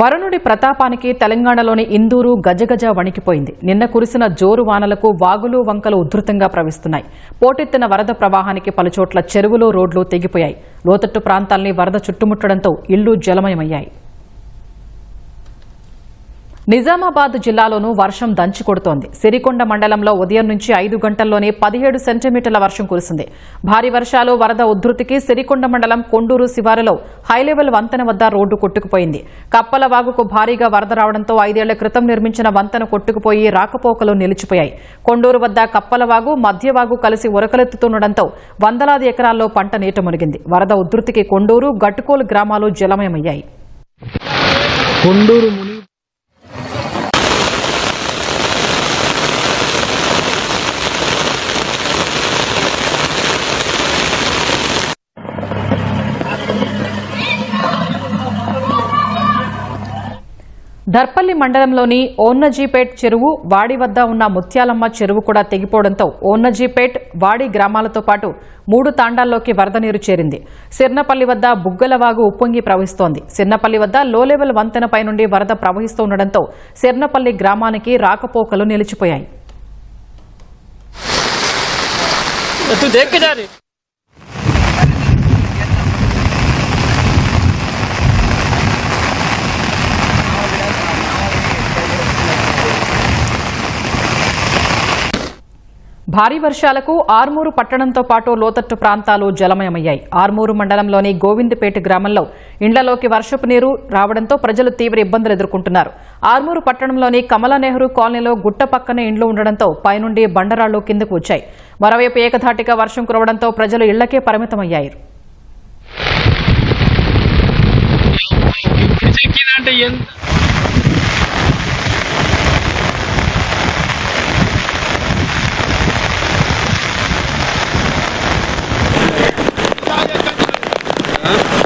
వరుణుడి ప్రతాపానికి తెలంగాణలోని ఇందూరు గజగజ వణికిపోయింది. నిన్న కురిసిన జోరు వానలకు వాగులు వంకలు ఉధృతంగా ప్రవహిస్తున్నాయి. పోటెత్తిన వరద ప్రవాహానికి పలుచోట్ల చెరువులు రోడ్లు తెగిపోయాయి. లోతట్టు ప్రాంతాల్ని వరద చుట్టుముట్టడంతో ఇళ్ళు జలమయమయ్యాయి. నిజామాబాద్ జిల్లాలోనూ వర్షం దంచి కొడుతోంది. సిరికొండ మండలంలో ఉదయం నుంచి ఐదు గంటల్లోనే పదిహేడు సెంటీమీటర్ల వర్షం కురిసింది. భారీ వర్షాలు వరద ఉధృతికి సిరికొండ మండలం కొండూరు శివారులో హైలెవెల్ వంతెన వద్ద రోడ్డు కొట్టుకుపోయింది. కప్పల వాగుకు భారీగా వరద రావడంతో ఐదేళ్ళ క్రితం నిర్మించిన వంతెన కొట్టుకుపోయి రాకపోకలు నిలిచిపోయాయి. కొండూరు వద్ద కప్పలవాగు మధ్యవాగు కలిసి ఉరకలెత్తుతుండటంతో వందలాది ఎకరాల్లో పంట నీట మునిగింది. వరద ఉధృతికి కొండూరు గట్టుకోలు గ్రామాలు జలమయమయ్యాయి. కొండూరు దర్పల్లి మండలంలోని ఓన్నజీపేట్ చెరువు వాడి వద్ద ఉన్న ముత్యాలమ్మ చెరువు కూడా తెగిపోవడంతో ఓన్నజీపేట్ వాడి గ్రామాలతో పాటు మూడు తాండాల్లోకి వరద నీరు చేరింది. సిర్నపల్లి వద్ద బుగ్గలవాగు ఉప్పొంగి ప్రవహిస్తోంది. సిర్నపల్లి వద్ద లో లెవెల్ వంతెనపై నుండి వరద ప్రవహిస్తుండటంతో సిర్నపల్లి గ్రామానికి రాకపోకలు నిలిచిపోయాయి. భారీ వర్షాలకు ఆర్మూరు పట్టణంతో పాటు లోతట్టు ప్రాంతాలు జలమయమయ్యాయి. ఆర్మూరు మండలంలోని గోవిందపేట గ్రామంలో ఇండ్లలోకి వర్షపు నీరు రావడంతో ప్రజలు తీవ్ర ఇబ్బందులు ఎదుర్కొంటున్నారు. ఆర్మూరు పట్టణంలోని కమలా నెహ్రూ కాలనీలో గుట్ట పక్కనే ఇండ్లు ఉండడంతో పైనుండి బండరాళ్ళు కిందకు వచ్చాయి. మరోవైపు ఏకధాటిగా వర్షం కురవడంతో ప్రజలు ఇళ్ళకే పరిమితమయ్యారు. అంటే Huh?